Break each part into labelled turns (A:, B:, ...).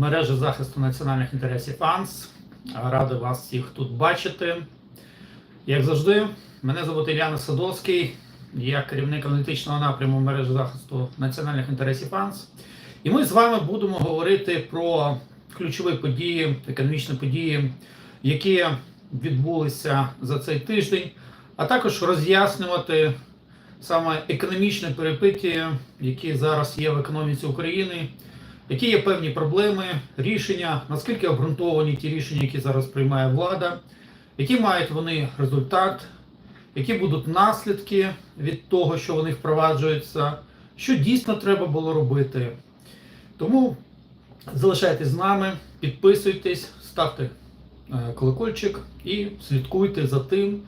A: мережа захисту національних інтересів АНС. Радий вас всіх тут бачити. Як завжди, мене звати Ілляна Садовський, я керівник аналітичного напряму мережі захисту національних інтересів АНС. І ми з вами будемо говорити про ключові події, економічні події, які відбулися за цей тиждень, а також роз'яснювати саме економічні перепиті, які зараз є в економіці України, які є певні проблеми, рішення, наскільки обґрунтовані ті рішення, які зараз приймає влада, які мають вони результат, які будуть наслідки від того, що вони впроваджуються, що дійсно треба було робити. Тому залишайтесь з нами, підписуйтесь, ставте е, колокольчик і слідкуйте за тим,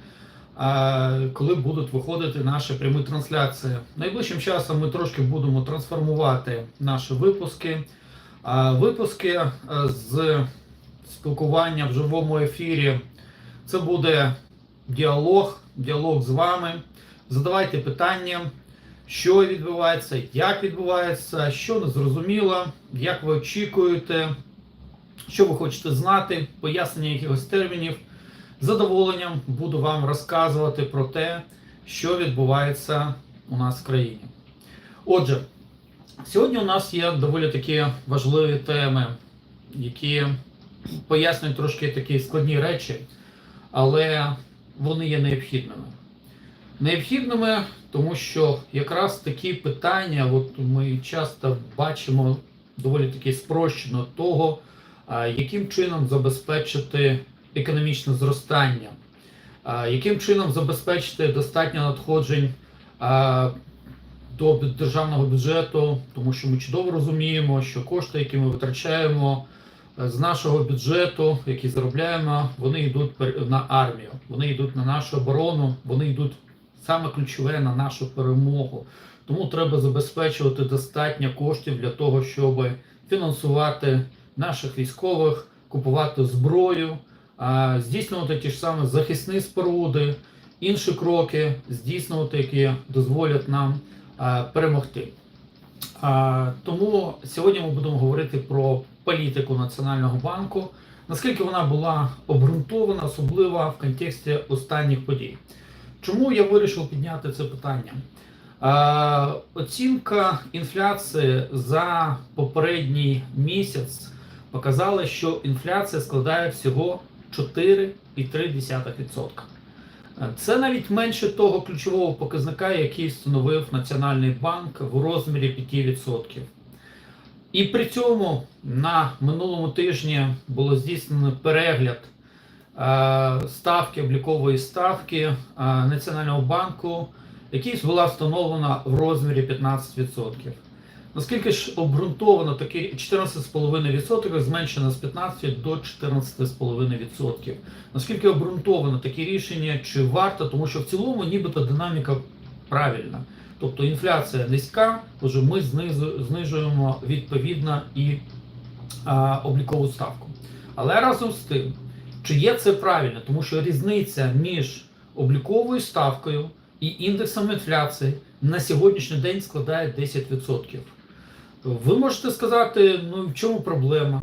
A: коли будуть виходити наші прямі трансляції. Найближчим часом ми трошки будемо трансформувати наші випуски. Випуски е, з спілкування в живому ефірі. Це буде діалог, діалог з вами. Задавайте питання, що відбувається, як відбувається, що не зрозуміло, як ви очікуєте, що ви хочете знати, пояснення якихось термінів. Задоволенням буду вам розказувати про те, що відбувається у нас в країні. Отже, сьогодні у нас є доволі такі важливі теми, які пояснюють трошки такі складні речі, але вони є необхідними. Необхідними, тому що якраз такі питання, от ми часто бачимо доволі таки спрощено того, яким чином забезпечити економічне зростання, яким чином забезпечити достатньо надходжень до державного бюджету, тому що ми чудово розуміємо, що кошти, які ми витрачаємо е, з нашого бюджету, які заробляємо, вони йдуть на армію, вони йдуть на нашу оборону, вони йдуть саме ключове на нашу перемогу. Тому треба забезпечувати достатньо коштів для того, щоб фінансувати наших військових, купувати зброю, здійснювати ті ж самі захисні споруди, інші кроки, здійснювати, які дозволять нам перемогти. Тому сьогодні ми будемо говорити про політику Національного банку, наскільки вона була обґрунтована, особливо в контексті останніх подій. Чому я вирішив підняти це питання? Оцінка інфляції за попередній місяць показала, що інфляція складає всього 4,3%. Це навіть менше того ключового показника, який встановив Національний банк в розмірі 5%. І при цьому на минулому тижні було здійснено перегляд е, ставки, облікової ставки е, Національного банку, який була встановлена в розмірі 15%. Наскільки ж обґрунтовано такі 14,5% зменшено з 15 до 14,5%. Наскільки обґрунтовано такі рішення, чи варто, тому що в цілому нібито динаміка правильна. Тобто інфляція низька, отже, ми знижуємо відповідно і а, облікову ставку. Але разом з тим, чи є це правильно, тому що різниця між обліковою ставкою і індексом інфляції на сьогоднішній день складає 10%. Ви можете сказати, ну в чому проблема?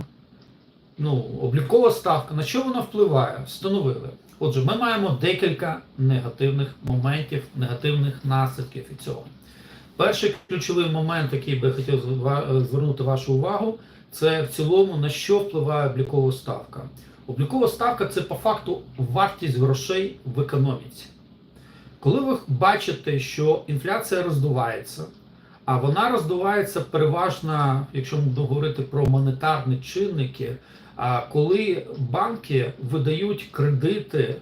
A: Ну, облікова ставка, на що вона впливає? Встановили. Отже, ми маємо декілька негативних моментів, негативних наслідків від цього. Перший ключовий момент, який би хотів звернути вашу увагу, це в цілому на що впливає облікова ставка. Облікова ставка це по факту вартість грошей в економіці. Коли ви бачите, що інфляція роздувається, а вона роздувається переважно, якщо ми будемо говорити про монетарні чинники, коли банки видають кредити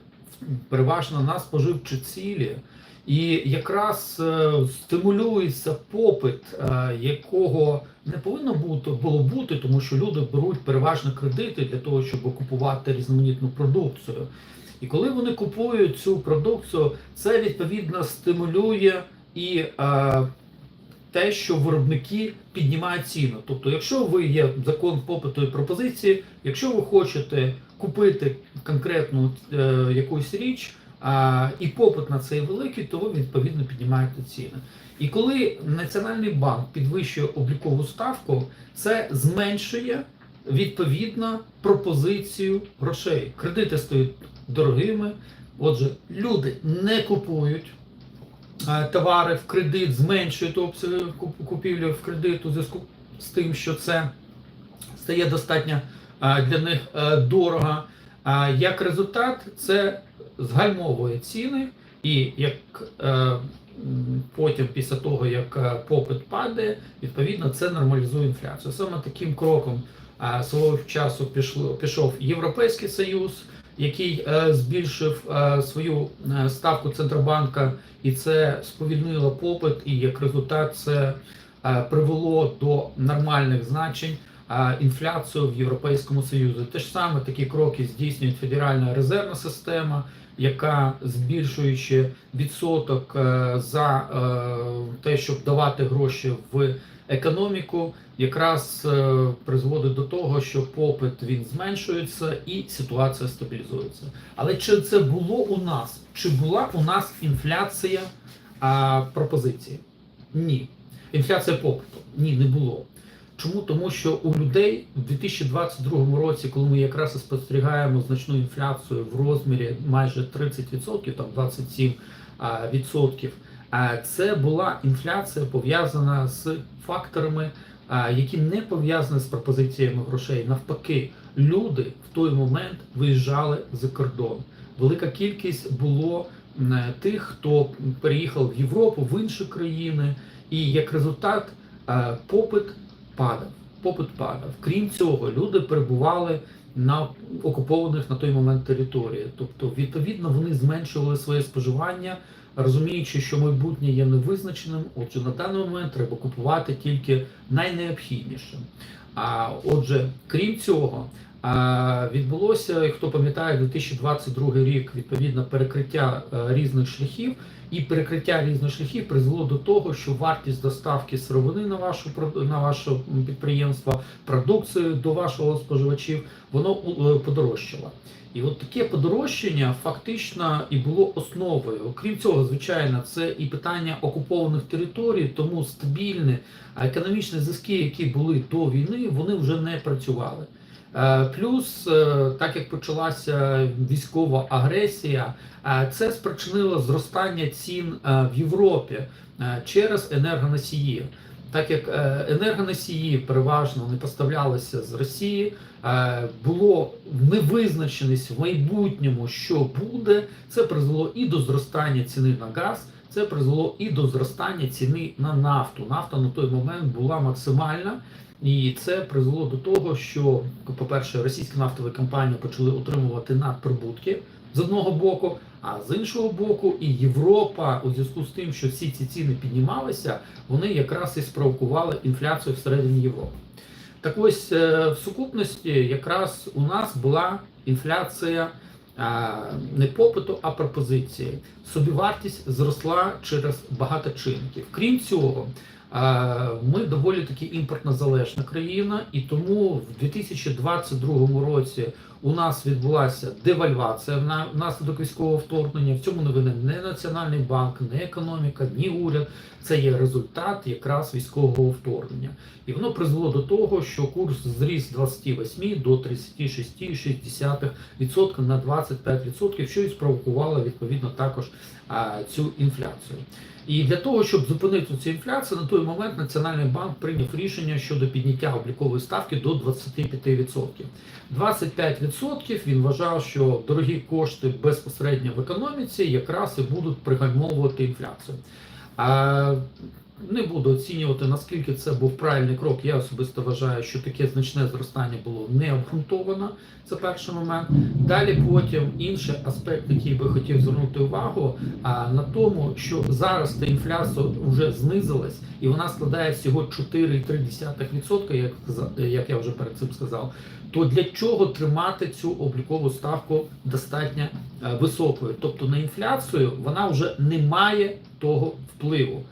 A: переважно на споживчі цілі, і якраз е, стимулюється попит, е, якого не повинно було бути, тому що люди беруть переважно кредити для того, щоб купувати різноманітну продукцію. І коли вони купують цю продукцію, це відповідно стимулює і е, те, що виробники піднімають ціну. Тобто, якщо ви є закон попиту і пропозиції, якщо ви хочете купити конкретну е, якусь річ, а, і попит на цей великий, то ви відповідно піднімаєте ціни. І коли Національний банк підвищує облікову ставку, це зменшує відповідно пропозицію грошей. Кредити стають дорогими. Отже, люди не купують товари в кредит, зменшують обсяги куп- купівлі в кредит у зв'язку з тим, що це стає достатньо е, для них е, дорого. А як результат, це згальмовує ціни, і як е, потім, після того, як е, попит падає, відповідно це нормалізує інфляцію. Саме таким кроком е, свого часу пішло, пішов Європейський Союз, який е, збільшив е, свою е, ставку Центробанка, і це сповільнило попит, і як результат це привело до нормальних значень інфляцію в Європейському Союзі. Те ж саме такі кроки здійснює Федеральна резервна система, яка збільшуючи відсоток за те, щоб давати гроші в економіку, якраз е, призводить до того, що попит він зменшується і ситуація стабілізується. Але чи це було у нас? Чи була у нас інфляція а, пропозиції? Ні. Інфляція попиту? Ні, не було. Чому? Тому що у людей в 2022 році, коли ми якраз і спостерігаємо значну інфляцію в розмірі майже 30%, там 27%, а, відсотків, а, це була інфляція пов'язана з факторами, які не пов'язані з пропозиціями грошей. Навпаки, люди в той момент виїжджали за кордон. Велика кількість було м, тих, хто переїхав в Європу, в інші країни, і як результат е, попит падав. Попит падав. Крім цього, люди перебували на окупованих на той момент територіях. Тобто, відповідно, вони зменшували своє споживання, розуміючи, що майбутнє є невизначеним. Отже, на даний момент треба купувати тільки найнеобхідніше. А отже, крім цього, відбулося, хто пам'ятає, 2022 рік відповідно перекриття е, різних шляхів, і перекриття різних шляхів призвело до того, що вартість доставки сировини на вашу на ваше підприємство, продукцію до вашого споживачів, воно е, подорожчало. І от таке подорожчання фактично і було основою. Окрім цього, звичайно, це і питання окупованих територій, тому стабільні економічні зв'язки, які були до війни, вони вже не працювали. Е, Плюс, е, так як почалася військова агресія, е, це спричинило зростання цін в Європі через енергоносії. Так як енергоносії переважно не поставлялися з Росії, було невизначеність в майбутньому, що буде, це призвело і до зростання ціни на газ, це призвело і до зростання ціни на нафту. Нафта на той момент була максимальна. І це призвело до того, що, по-перше, російські нафтові компанії почали отримувати надприбутки з одного боку, а з іншого боку, і Європа у зв'язку з тим, що всі ці ціни піднімалися, вони якраз і спровокували інфляцію всередині Європи. Так ось е, в сукупності якраз у нас була інфляція не попиту, а пропозиції. Собівартість зросла через багато чинників. Крім цього, ми доволі таки імпортно залежна країна, і тому в 2022 році у нас відбулася девальвація на- внаслідок військового вторгнення. В цьому не винен не Національний банк, не економіка, ні уряд. Це є результат якраз військового вторгнення. І воно призвело до того, що курс зріс з 28 до 36,6% на 25%, що і спровокувало відповідно також цю інфляцію. І для того, щоб зупинити цю інфляцію, на той момент Національний банк прийняв рішення щодо підняття облікової ставки до 25%. 25% він вважав, що дорогі кошти безпосередньо в економіці якраз і будуть пригальмовувати інфляцію. Не буду оцінювати, наскільки це був правильний крок. Я особисто вважаю, що таке значне зростання було не обґрунтовано. Це перший момент. Далі потім інший аспект, який би хотів звернути увагу, а, на тому, що зараз та інфляція вже знизилась, і вона складає всього 4,3%, як, як я вже перед цим сказав. То для чого тримати цю облікову ставку достатньо е, високою? Тобто на інфляцію вона вже не має того впливу.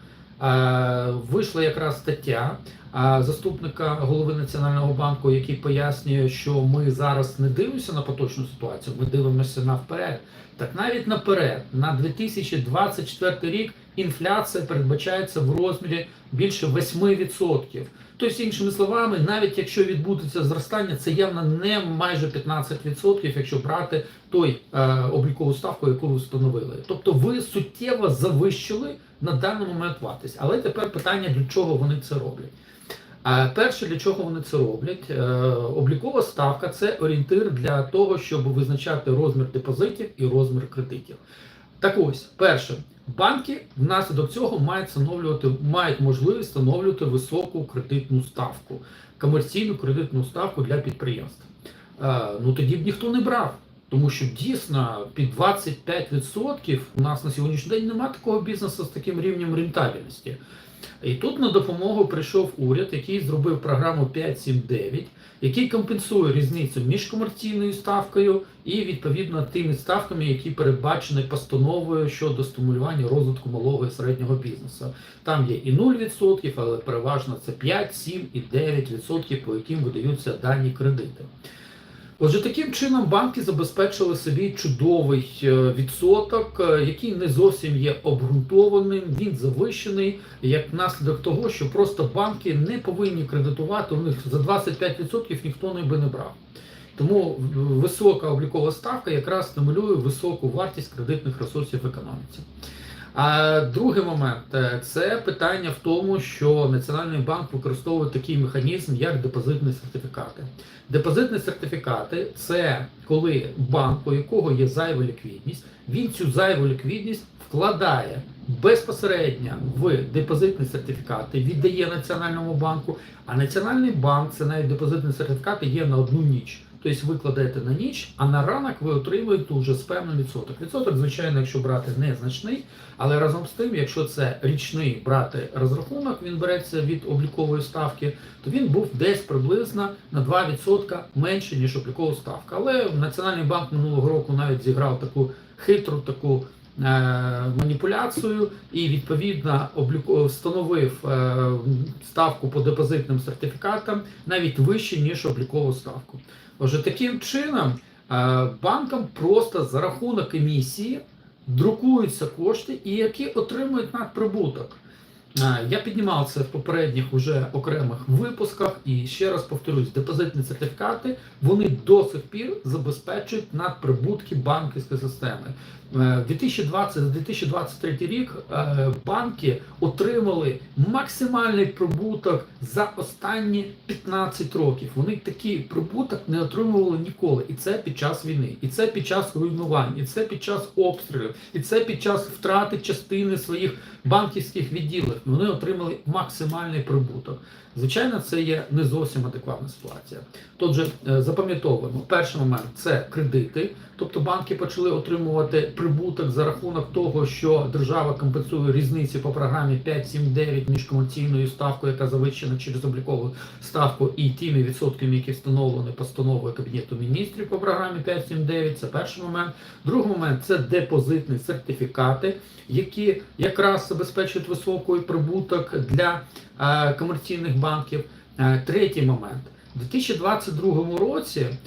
A: Е, Вийшла якраз стаття е, заступника голови Національного банку, який пояснює, що ми зараз не дивимося на поточну ситуацію, ми дивимося наперед. Так навіть наперед, на 2024 рік інфляція передбачається в розмірі більше 8%. Тобто, іншими словами, навіть якщо відбудеться зростання, це явно не майже 15%, якщо брати той е, облікову ставку, яку ви встановили. Тобто ви суттєво завищили на даний момент вартість. Але тепер питання, для чого вони це роблять. А перше, для чого вони це роблять? Е, облікова ставка це орієнтир для того, щоб визначати розмір депозитів і розмір кредитів. Так ось, перше, банки внаслідок цього мають встановлювати, мають можливість встановлювати високу кредитну ставку, комерційну кредитну ставку для підприємств. Е, ну тоді б ніхто не брав. Тому що дійсно під 25% у нас на сьогоднішній день немає такого бізнесу з таким рівнем рентабельності. І тут на допомогу прийшов уряд, який зробив програму 5.7.9, який компенсує різницю між комерційною ставкою і відповідно тими ставками, які передбачені постановою щодо стимулювання розвитку малого і середнього бізнесу. Там є і 0%, але переважно це 5, 7 і 9%, по яким видаються дані кредити. Отже, таким чином банки забезпечили собі чудовий е, відсоток, е, який не зовсім є обґрунтованим. Він завищений як наслідок того, що просто банки не повинні кредитувати. У них за 25% ніхто не би не брав. Тому висока облікова ставка якраз стимулює високу вартість кредитних ресурсів в економіці. А другий момент е, це питання в тому, що Національний банк використовує такий механізм, як депозитні сертифікати. Депозитні сертифікати це коли банк, у якого є зайва ліквідність, він цю зайву ліквідність вкладає безпосередньо в депозитні сертифікати, віддає Національному банку, а Національний банк це навіть депозитні сертифікати є на одну ніч. Тобто ви кладете на ніч, а на ранок ви отримуєте вже з певним відсоток. Відсоток, звичайно, якщо брати незначний, але разом з тим, якщо це річний брати розрахунок, він береться від облікової ставки, то він був десь приблизно на 2% менше, ніж облікова ставка. Але Національний банк минулого року навіть зіграв таку хитру таку. е, Маніпуляцію і відповідно встановив е, ставку по депозитним сертифікатам навіть вище ніж облікову ставку. Отже, таким чином е, банкам просто за рахунок емісії друкуються кошти, і які отримують надприбуток. Е, Я піднімав це в попередніх уже окремих випусках, і ще раз повторюсь, депозитні сертифікати вони до сих пір забезпечують надприбутки банківської системи. Е, 2020-2023 рік е, банки отримали максимальний прибуток за останні 15 років. Вони такий прибуток не отримували ніколи. І це під час війни, і це під час руйнувань, і це під час обстрілів, і це під час втрати частини своїх банківських відділів. Вони отримали максимальний прибуток. Звичайно, це є не зовсім адекватна ситуація. Отже, е, запам'ятовуємо, перший момент це кредити, тобто банки почали отримувати прибуток за рахунок того, що держава компенсує різниці по програмі 5-7-9 між комерційною ставкою, яка завищена через облікову ставку, і тими відсотками, які встановлені постановою Кабінету міністрів по програмі 5-7-9. Це перший момент. Другий момент це депозитні сертифікати, які якраз забезпечують високий прибуток для е, комерційних банків. Е, Третій момент. У 2022 році е,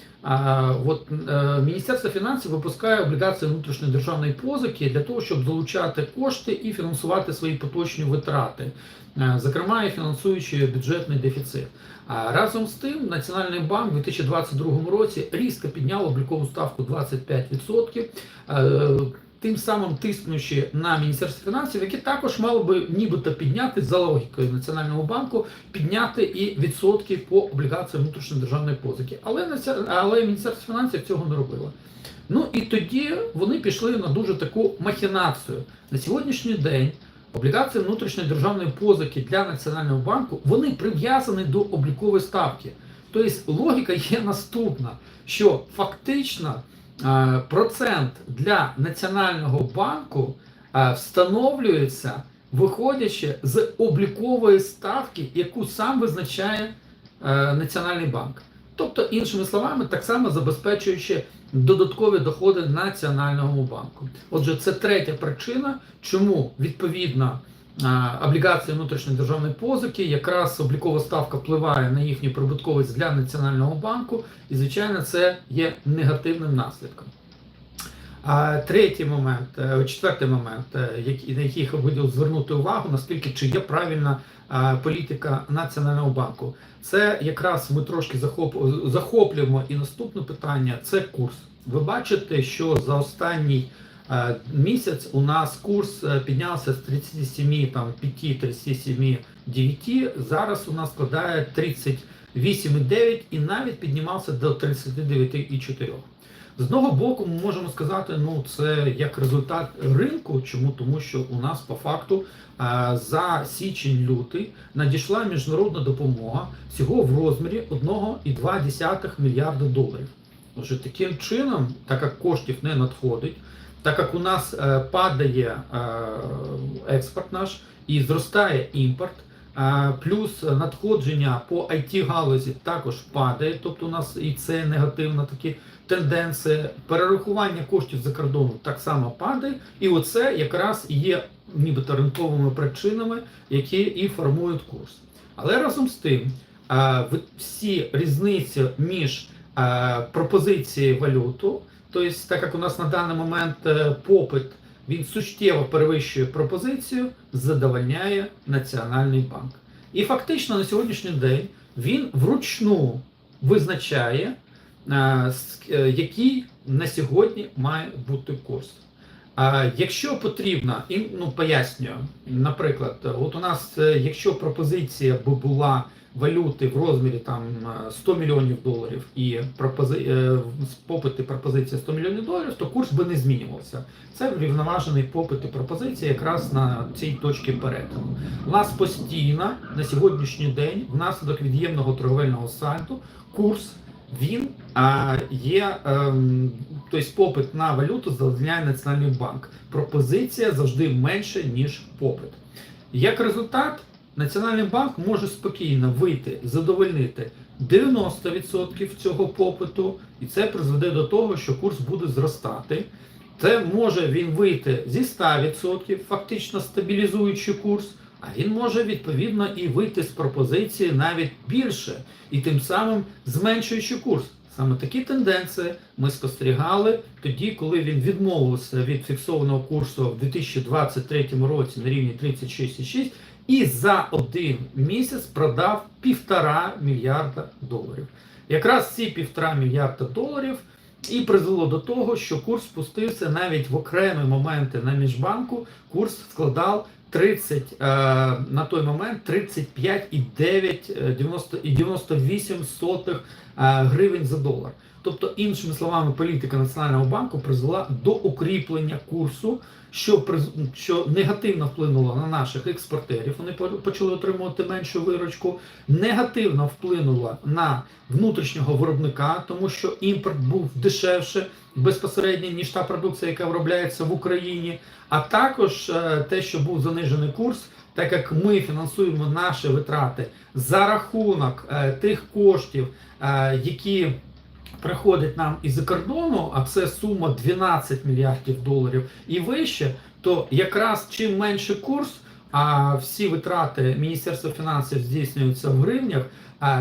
A: от, е, Міністерство фінансів випускає облігації внутрішньої державної позики для того, щоб залучати кошти і фінансувати свої поточні витрати, е, зокрема і фінансуючи бюджетний дефіцит. А разом з тим, Національний банк у 2022 році різко підняв облікову ставку 25%. е, Тим самим тиснучи на Міністерство фінансів, яке також мало би нібито підняти за логікою Національного банку, підняти і відсотки по облігаціям внутрішньої державної позики. Але але Міністерство фінансів цього не робило. Ну і тоді вони пішли на дуже таку махінацію. На сьогоднішній день облігації внутрішньої державної позики для Національного банку вони прив'язані до облікової ставки. Тобто логіка є наступна, що фактично процент для Національного банку е, встановлюється виходячи з облікової ставки, яку сам визначає е, Національний банк. Тобто, іншими словами, так само забезпечуючи додаткові доходи Національному банку. Отже, це третя причина, чому відповідно е, облігації внутрішньої державної позики, якраз облікова ставка впливає на їхню прибутковість для Національного банку, і звичайно, це є негативним наслідком. А третій момент, е, четвертий момент, е, на який я хотів звернути увагу, наскільки чи є правильна політика Національного банку. Це якраз ми трошки захоп, захоплюємо і наступне питання це курс. Ви бачите, що за останній е, місяць у нас курс е, піднявся з 37, там 5, 37, 9, зараз у нас складає 38,9 і навіть піднімався до 39,4. З одного боку, ми можемо сказати, ну це як результат ринку. Чому? Тому що у нас по факту е, за січень-лютий надійшла міжнародна допомога всього в розмірі 1,2 мільярда доларів. Отже, таким чином, так як коштів не надходить, так як у нас е, падає е, експорт наш і зростає імпорт. е, Плюс надходження по it галузі також падає, тобто у нас і це негативно такі тенденції. Перерахування коштів за кордону так само падає, і оце якраз є нібито ринковими причинами, які і формують курс. Але разом з тим, всі різниці між пропозицією валюту, тобто, так як у нас на даний момент е, попит він суттєво перевищує пропозицію, задовольняє Національний банк. І фактично на сьогоднішній день він вручну визначає, е, е, який на сьогодні має бути курс. А якщо потрібно, і ну пояснюю, наприклад, от у нас, е, якщо пропозиція би була валюти в розмірі там е, 100 мільйонів доларів і пропози... е, попит і пропозиція 100 мільйонів доларів, то курс би не змінювався. Це врівноважений попит і пропозиція якраз на цій точці перетину. У нас постійно на сьогоднішній день, внаслідок від'ємного торговельного сальду, курс він а, є, ем, тобто попит на валюту задовольняє Національний банк. Пропозиція завжди менше, ніж попит. Як результат, Національний банк може спокійно вийти, задовольнити 90% цього попиту, і це призведе до того, що курс буде зростати. Це може він вийти зі 100%, фактично стабілізуючи курс, а він може відповідно і вийти з пропозиції навіть більше, і тим самим зменшуючи курс. Саме такі тенденції ми спостерігали тоді, коли він відмовився від фіксованого курсу в 2023 році на рівні 36,6 і за один місяць продав півтора мільярда доларів. Якраз ці півтора мільярда доларів і призвело до того, що курс спустився навіть в окремі моменти на міжбанку. Курс складав 30 е, на той момент 35,9 е, 90 і 98 сотих е, гривень за долар. Тобто, іншими словами, політика Національного банку призвела до укріплення курсу, що що негативно вплинуло на наших експортерів. Вони почали отримувати меншу виручку, негативно вплинуло на внутрішнього виробника, тому що імпорт був дешевше безпосередньо ніж та продукція, яка виробляється в Україні. А також е, те, що був занижений курс, так як ми фінансуємо наші витрати за рахунок е, тих коштів, е, які приходять нам із-за кордону, а це сума 12 мільярдів доларів і вище, то якраз чим менше курс, а всі витрати Міністерства фінансів здійснюються в гривнях,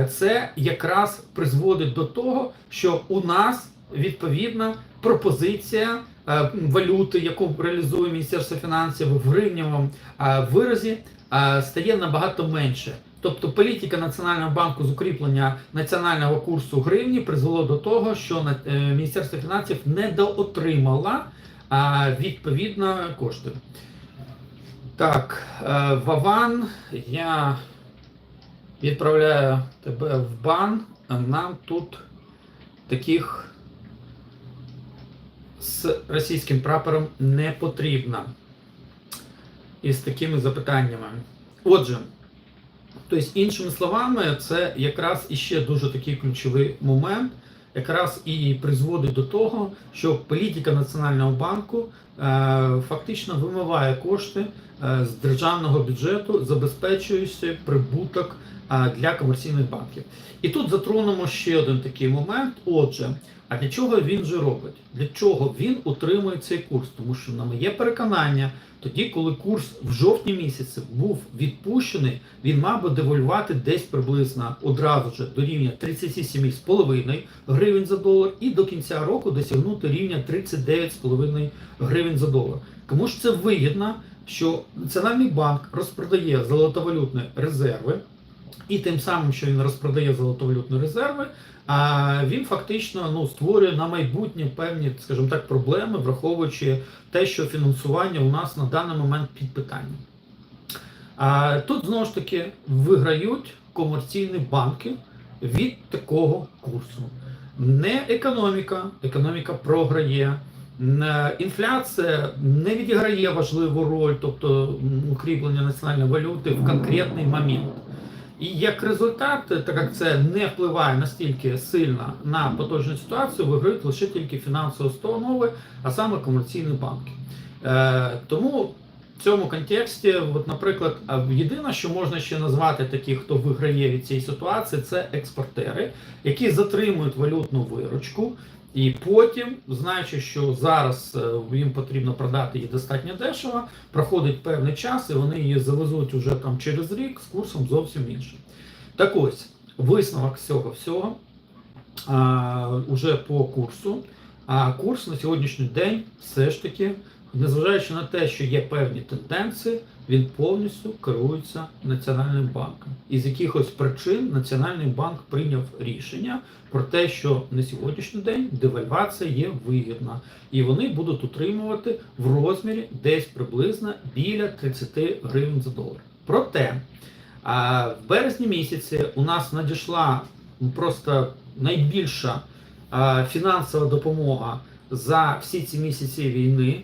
A: це якраз призводить до того, що у нас відповідна пропозиція е, валюти, яку реалізує Міністерство фінансів в гривневому е, виразі, е, стає набагато менше. Тобто політика Національного банку з укріплення національного курсу гривні призвело до того, що е, Міністерство фінансів недоотримало а, відповідно кошти. Так, е, Вован, я відправляю тебе в бан. Нам тут таких з російським прапором не потрібно. І з такими запитаннями. Отже, тобто, іншими словами, це якраз іще дуже такий ключовий момент, якраз і призводить до того, що політика Національного банку фактично вимиває кошти е, з державного бюджету, забезпечуючи прибуток е, для комерційних банків. І тут затронемо ще один такий момент. Отже, а для чого він же робить? Для чого він утримує цей курс? Тому що на моє переконання, тоді, коли курс в жовтні місяці був відпущений, він мав би девальвувати десь приблизно одразу ж до рівня 37,5 гривень за долар, і до кінця року досягнути рівня 39,5 гривень за долар. Кому ж це вигідно, що Національний банк розпродає золотовалютні резерви, і тим самим, що він розпродає золотовалютні резерви, а він фактично ну, створює на майбутнє певні, скажімо так, проблеми, враховуючи те, що фінансування у нас на даний момент під питанням. А тут знову ж таки виграють комерційні банки від такого курсу. Не економіка, економіка програє. Інфляція не відіграє важливу роль, тобто укріплення національної валюти в конкретний момент. І як результат, так як це не впливає настільки сильно на поточну ситуацію, виграють лише тільки фінансові установи, а саме комерційні банки. Е, тому в цьому контексті, от, наприклад, єдине, що можна ще назвати таких, хто виграє від цієї ситуації, це експортери, які затримують валютну виручку. І потім, знаючи, що зараз е, їм потрібно продати її достатньо дешево, проходить певний час, і вони її завезуть уже там через рік з курсом зовсім іншим. Так ось, висновок всього а, уже по курсу. А курс на сьогоднішній день все ж таки, незважаючи на те, що є певні тенденції, він повністю керується Національним банком. І з якихось причин Національний банк прийняв рішення про те, що на сьогоднішній день девальвація є вигідна, і вони будуть утримувати в розмірі десь приблизно біля 30 гривень за долар. Проте в березні місяці у нас надійшла просто найбільша фінансова допомога за всі ці місяці війни.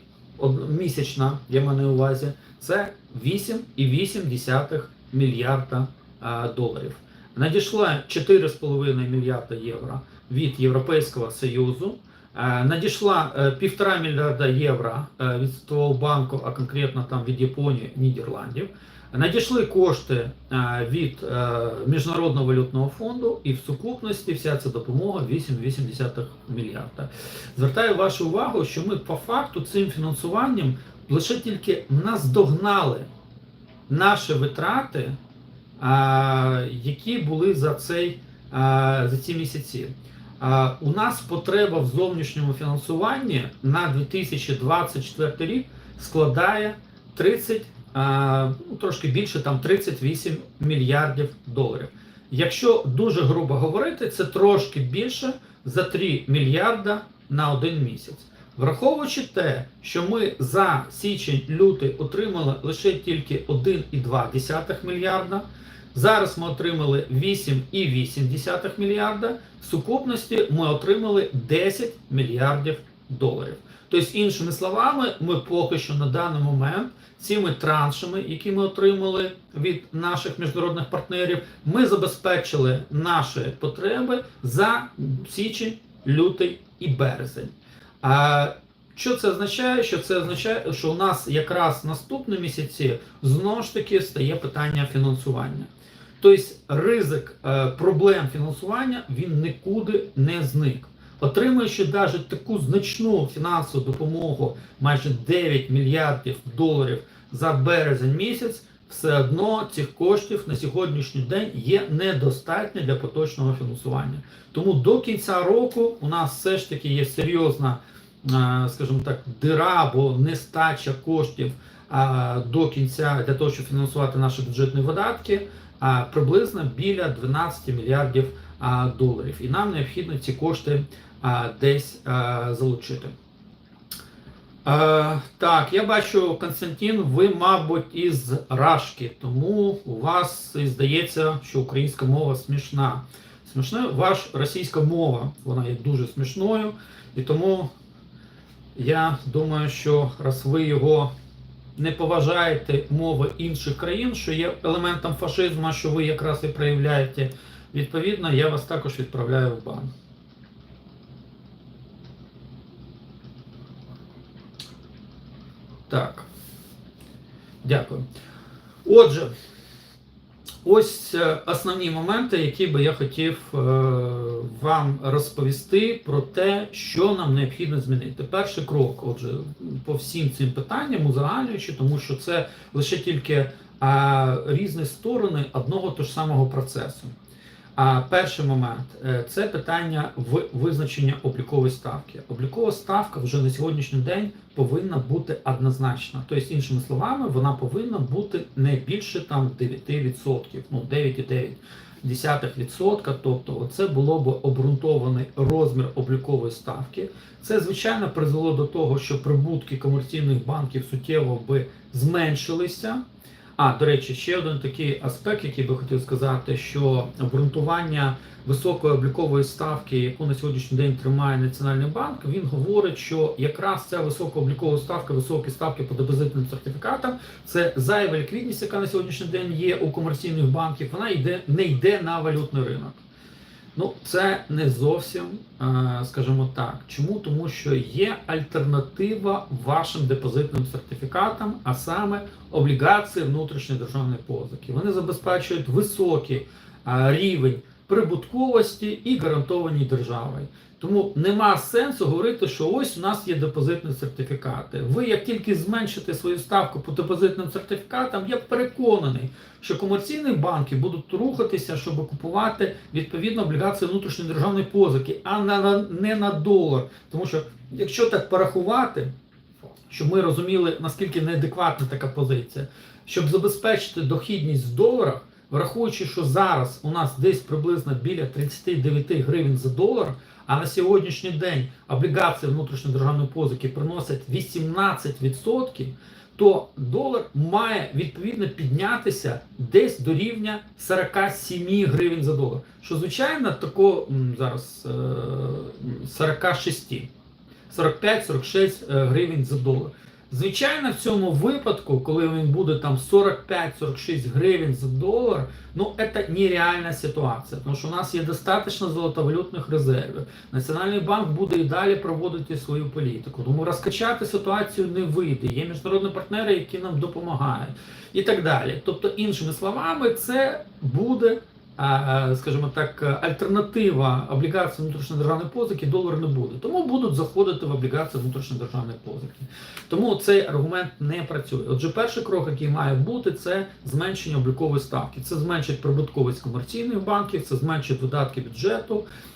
A: Місячна, я маю на увазі, це 8,8 мільярда а, доларів. Надійшло 4,5 мільярда євро від Європейського Союзу. Е, Надійшла е, півтора мільярда євро е, від Світового банку, а конкретно там від Японії, Нідерландів. Надійшли кошти е, від е, Міжнародного валютного фонду, і в сукупності вся ця допомога 8,8 мільярда. Звертаю вашу увагу, що ми по факту цим фінансуванням лише тільки наздогнали наші витрати, які були за цей за ці місяці. У нас потреба в зовнішньому фінансуванні на 2024 рік складає 30, а, ну, трошки більше, там 38 мільярдів доларів. Якщо дуже грубо говорити, це трошки більше за 3 мільярда на один місяць. Враховуючи те, що ми за січень-лютий отримали лише тільки 1,2 мільярда, зараз ми отримали 8,8 мільярда, в сукупності ми отримали 10 мільярдів доларів. Тобто, іншими словами, ми поки що на даний момент цими траншами, які ми отримали від наших міжнародних партнерів, ми забезпечили наші потреби за січень, лютий і березень. А що це означає? Що це означає, що у нас якраз наступні місяці знову ж таки стає питання фінансування. Тобто ризик е, проблем фінансування він нікуди не зник. Отримуючи навіть таку значну фінансову допомогу, майже 9 мільярдів доларів за березень місяць, все одно цих коштів на сьогоднішній день є недостатньо для поточного фінансування. Тому до кінця року у нас все ж таки є серйозна, скажімо так, дира або нестача коштів до кінця для того, щоб фінансувати наші бюджетні видатки, приблизно біля 12 мільярдів доларів. І нам необхідно ці кошти десь залучити. Так, я бачу, Константин, ви, мабуть, із Рашки, тому у вас здається, що українська мова смішна. Смішна ваш російська мова, вона є дуже смішною, і тому я думаю, що раз ви його не поважаєте мови інших країн, що є елементом фашизму, що ви якраз і проявляєте, відповідно, я вас також відправляю в бан. Так. Дякую. Отже, ось е, основні моменти, які би я хотів е, вам розповісти про те, що нам необхідно змінити. Перший крок, отже, по всім цим питанням, узагальнюючи, тому що це лише тільки різні сторони одного того ж самого процесу. А перший момент е, це питання визначення облікової ставки. Облікова ставка вже на сьогоднішній день повинна бути однозначна. Тобто, іншими словами, вона повинна бути не більше там 9%, ну 9,9%. Тобто, це було б обґрунтований розмір облікової ставки. Це звичайно призвело до того, що прибутки комерційних банків суттєво би зменшилися. А, до речі, ще один такий аспект, який би хотів сказати, що обґрунтування високої облікової ставки, яку на сьогоднішній день тримає Національний банк, він говорить, що якраз ця висока облікова ставка, високі ставки по депозитним сертифікатам, це зайва ліквідність, яка на сьогоднішній день є у комерційних банків, вона йде не йде на валютний ринок. Ну, це не зовсім, е, скажімо так. Чому? Тому що є альтернатива вашим депозитним сертифікатам, а саме облігації внутрішньої державної позики. Вони забезпечують високий е, рівень прибутковості і гарантовані державою. Тому нема сенсу говорити, що ось у нас є депозитні сертифікати. Ви як тільки зменшите свою ставку по депозитним сертифікатам, я переконаний, що комерційні банки будуть рухатися, щоб купувати відповідно облігації внутрішньої державної позики, а не на долар. Тому що якщо так порахувати, щоб ми розуміли наскільки неадекватна така позиція, щоб забезпечити дохідність в доларах. Враховуючи, що зараз у нас десь приблизно біля 39 гривень за долар, а на сьогоднішній день облігації внутрішньої державної позики приносять 18%, то долар має відповідно піднятися десь до рівня 47 гривень за долар. Що звичайно тако зараз е, 46, 45-46 е, гривень за долар. Звичайно, в цьому випадку, коли він буде там 45-46 гривень за долар, ну це нереальна ситуація, тому що у нас є достатньо золотовалютних резервів. Національний банк буде і далі проводити свою політику. Тому розкачати ситуацію не вийде. Є міжнародні партнери, які нам допомагають, і так далі. Тобто, іншими словами, це буде. А, Скажімо так, альтернатива облігації внутрішньої державної позики долар не буде. Тому будуть заходити в облігації внутрішньої державної позики. Тому цей аргумент не працює. Отже, перший крок, який має бути, це зменшення облікової ставки. Це зменшить прибутковість комерційних банків, це зменшить видатки бюджету, е,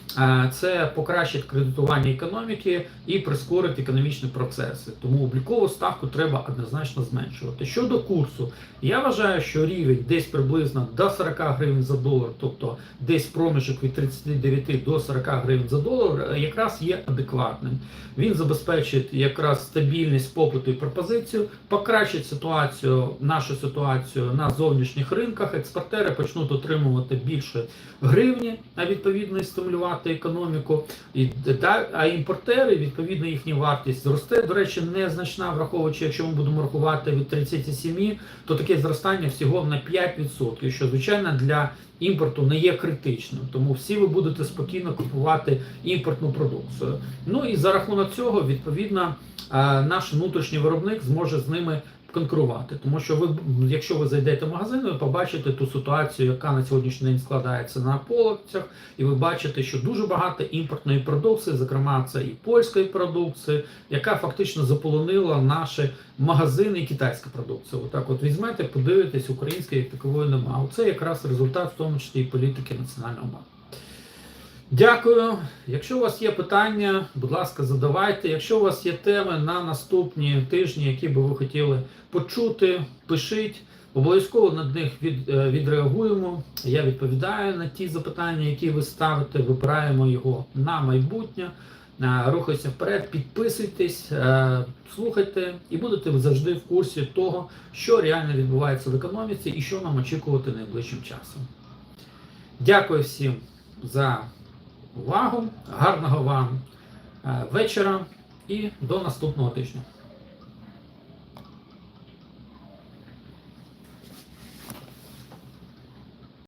A: це покращить кредитування економіки і прискорить економічні процеси. Тому облікову ставку треба однозначно зменшувати. Щодо курсу, я вважаю, що рівень десь приблизно до 40 гривень за долар, тобто десь проміжок від 39 до 40 гривень за долар, е, якраз є адекватним. Він забезпечить якраз стабільність попиту і пропозицію, покращить ситуацію, нашу ситуацію на зовнішніх ринках. Експортери почнуть отримувати більше гривні, а відповідно і стимулювати економіку. І а імпортери, відповідно, їхня вартість зросте. До речі, незначна, враховуючи, якщо ми будемо рахувати від 37, то таке зростання всього на 5%, що звичайно для імпорту не є критичним. Тому всі ви будете спокійно купувати імпортну продукцію. Ну і за рахунок цього, відповідно, е, наш внутрішній виробник зможе з ними конкурувати. Тому що ви, якщо ви зайдете в магазин, ви побачите ту ситуацію, яка на сьогоднішній день складається на полицях, і ви бачите, що дуже багато імпортної продукції, зокрема це і польської продукції, яка фактично заполонила наші магазини і китайська продукція. Отак, от візьмете, подивитесь, української такової немає. Це якраз результат, в тому числі і політики Національного банку. Дякую. Якщо у вас є питання, будь ласка, задавайте. Якщо у вас є теми на наступні тижні, які би ви хотіли почути, пишіть. Обов'язково над них від, е, відреагуємо. Я відповідаю на ті запитання, які ви ставите. Вибираємо його на майбутнє. Е, Рухайтеся вперед, підписуйтесь, е, слухайте і будете завжди в курсі того, що реально відбувається в економіці і що нам очікувати найближчим часом. Дякую всім за увагу, гарного вам вечора і до наступного тижня.